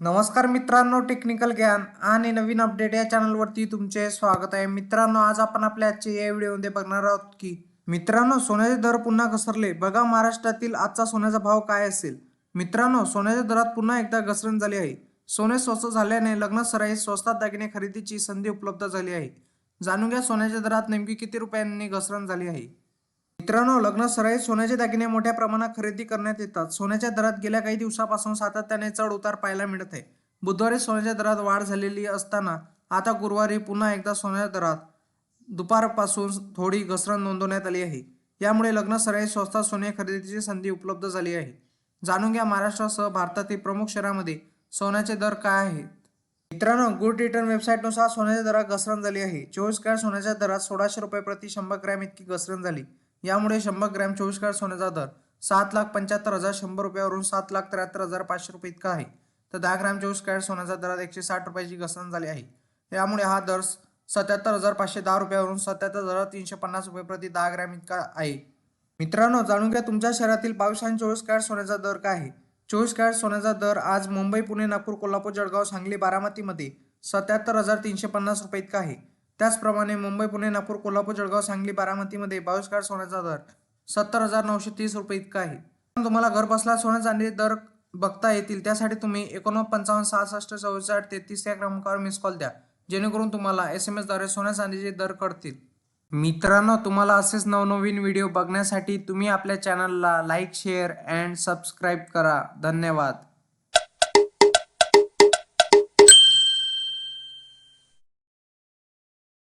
नमस्कार मित्रांनो टेक्निकल ज्ञान आणि नवीन अपडेट या चॅनलवरती तुमचे स्वागत आहे. मित्रांनो आज आपण आपल्या आजच्या या व्हिडिओमध्ये बघणार आहोत की मित्रांनो सोन्याचे दर पुन्हा घसरले. बघा महाराष्ट्रातील आजचा सोन्याचा भाव काय असेल? मित्रांनो सोन्याच्या दरात पुन्हा एकदा घसरण झाली आहे. सोने स्वस्त झाल्याने लग्न सराई स्वस्तात दागिने खरेदीची संधी उपलब्ध झाली आहे. जाणून घ्या सोन्याच्या दरात नेमकी किती रुपयांनी घसरण झाली आहे? मित्रांनो लग्न सराईत सोन्याचे दागिने मोठ्या प्रमाणात खरेदी करण्यात येतात. सोन्याच्या दरात गेल्या काही दिवसापासून सातत्याने चढ उतार पाहायला मिळत आहे. बुधवारी सोन्याच्या दरात वाढ झालेली असताना आता गुरुवारी पुन्हा एकदा सोन्याच्या दरात दुपारपासून थोडी घसरण नोंदवण्यात आली आहे. यामुळे लग्न सराईत स्वस्तात सोने खरेदीची संधी उपलब्ध झाली आहे. जाणून घ्या महाराष्ट्रासह भारतातील प्रमुख शहरामध्ये सोन्याचे दर काय आहेत. मित्रांनो गुड रिटर्न वेबसाईटनुसार सोन्याच्या दरात घसरण झाली आहे. चोवीस कॅरेट सोन्याच्या दरात सोळाशे रुपये प्रति शंभर ग्रॅम इतकी घसरण झाली. यामुळे शंभर ग्रॅम चोवीस कॅरेट सोन्याचा दर सात लाख पंच्याहत्तर हजार शंभर रुपयावरून सात लाख त्र्याहत्तर हजार पाचशे रुपये इतका आहे. तर दहा ग्रॅम चोवीस कॅरेट सोन्याचा दरात एकशे साठ रुपयाची घसरण झाली आहे. यामुळे हा दर सत्याहत्तर हजार पाचशे दहा रुपयावरून सत्याहत्तर हजार तीनशे पन्नास रुपये प्रति दहा ग्रॅम इतका आहे. मित्रांनो जाणून घ्या तुमच्या शहरातील बावीस आणि चोवीस कॅरेट सोन्याचा दर काय आहे? चोवीस कॅरेट सोन्याचा दर आज मुंबई पुणे नागपूर कोल्हापूर जळगाव सांगली बारामतीमध्ये सत्याहत्तर हजार तीनशे पन्नास रुपये इतका आहे. त्याचप्रमाणे मुंबई पुणे नागपूर कोल्हापूर जळगाव सांगली बारामतीमध्ये बावीस कॅरेट सोन्याचा दर सत्तर हजार नऊशे तीस रुपये इतका आहे. तुम्हाला घर बसला सोन्या चांदी दर बघता येतील त्यासाठी तुम्ही एकोणनव्वद पंचावन्न सहासष्ट चौसष्ट तेहतीस या क्रमांकावर मिस कॉल द्या जेणेकरून तुम्हाला एस एम एसद्वारे सोन्या चांदीचे दर कळतील. मित्रांनो तुम्हाला असेच नवनवीन व्हिडिओ बघण्यासाठी तुम्ही आपल्या चॅनलला लाईक शेअर अँड सबस्क्राईब करा. धन्यवाद.